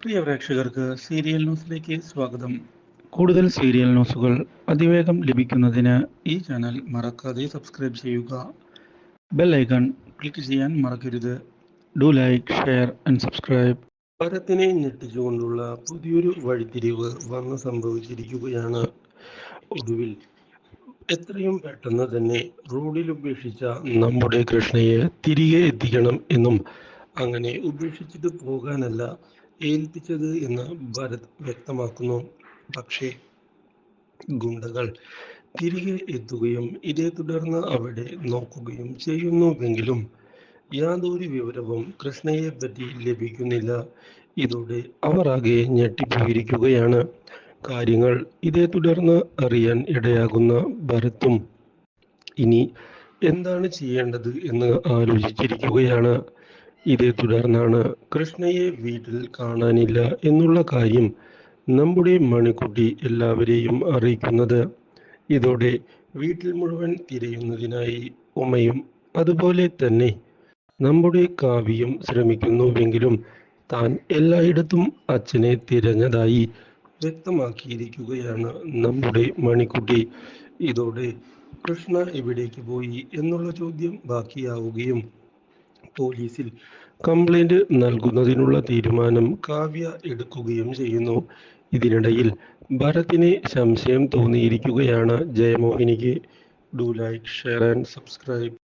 പ്രിയ പ്രേക്ഷകർക്ക് സീരിയൽ ന്യൂസിലേക്ക് സ്വാഗതം. കൂടുതൽ സീരിയൽ ന്യൂസുകൾ അതിവേഗം ലഭിക്കുന്നതിന് ഈ ചാനൽ മറക്കാതെ സബ്സ്ക്രൈബ് ചെയ്യുക. ബെൽ ഐക്കൺ ക്ലിക്ക് ചെയ്യാൻ മറക്കരുത്. Do like share and subscribe. ഭരത്തിനെ ഞെട്ടിച്ചുകൊണ്ടുള്ള പുതിയൊരു വഴിത്തിരിവ് വന്ന് സംഭവിച്ചിരിക്കുകയാണ് ഒടുവിൽ. എത്രയും പെട്ടെന്ന് തന്നെ റോഡിൽ ഉപേക്ഷിച്ച നമ്മുടെ കൃഷ്ണയെ തിരികെ എത്തിക്കണം എന്നും അങ്ങനെ ഉപേക്ഷിച്ചിട്ട് പോകാനല്ല ഏൽപ്പിച്ചത് എന്ന് ഭരത് വ്യക്തമാക്കുന്നു. പക്ഷേ ഗുണ്ടകൾ തിരികെ എത്തുകയും ഇതേ തുടർന്ന് അവിടെ നോക്കുകയും ചെയ്യുന്നുവെങ്കിലും യാതൊരു വിവരവും കൃഷ്ണയെ പറ്റി ലഭിക്കുന്നില്ല. ഇതോടെ അവർ ആകെ ഞെട്ടിപ്പോയിരിക്കുകയാണ്. കാര്യങ്ങൾ ഇതേ തുടർന്ന് അറിയാൻ ഇടയാകുന്ന ഭരത്തും ഇനി എന്താണ് ചെയ്യേണ്ടത് എന്ന് ആലോചിച്ചിരിക്കുകയാണ്. ഇതേ തുടർന്നാണ് കൃഷ്ണയെ വീട്ടിൽ കാണാനില്ല എന്നുള്ള കാര്യം നമ്മുടെ മണിക്കുട്ടി എല്ലാവരെയും അറിയിക്കുന്നത്. ഇതോടെ വീട്ടിൽ മുഴുവൻ തിരയുന്നതിനായി ഉമയും അതുപോലെ തന്നെ നമ്മുടെ കാവ്യം ശ്രമിക്കുന്നുവെങ്കിലും താൻ എല്ലായിടത്തും അച്ഛനെ തിരഞ്ഞതായി വ്യക്തമാക്കിയിരിക്കുകയാണ് നമ്മുടെ മണിക്കുട്ടി. ഇതോടെ കൃഷ്ണ എവിടേക്ക് പോയി എന്നുള്ള ചോദ്യം ബാക്കിയാവുകയും പോലീസിൽ കംപ്ലൈന്റ് നൽകുന്നതിനുള്ള തീരുമാനം കാവ്യ എടുക്കുകയും ചെയ്യുന്നു. ഇതിനിടയിൽ ഭരത്തിന് സംശയം തോന്നിയിരിക്കുകയാണ്. ജയമോഹിനിക്ക് do like share and subscribe.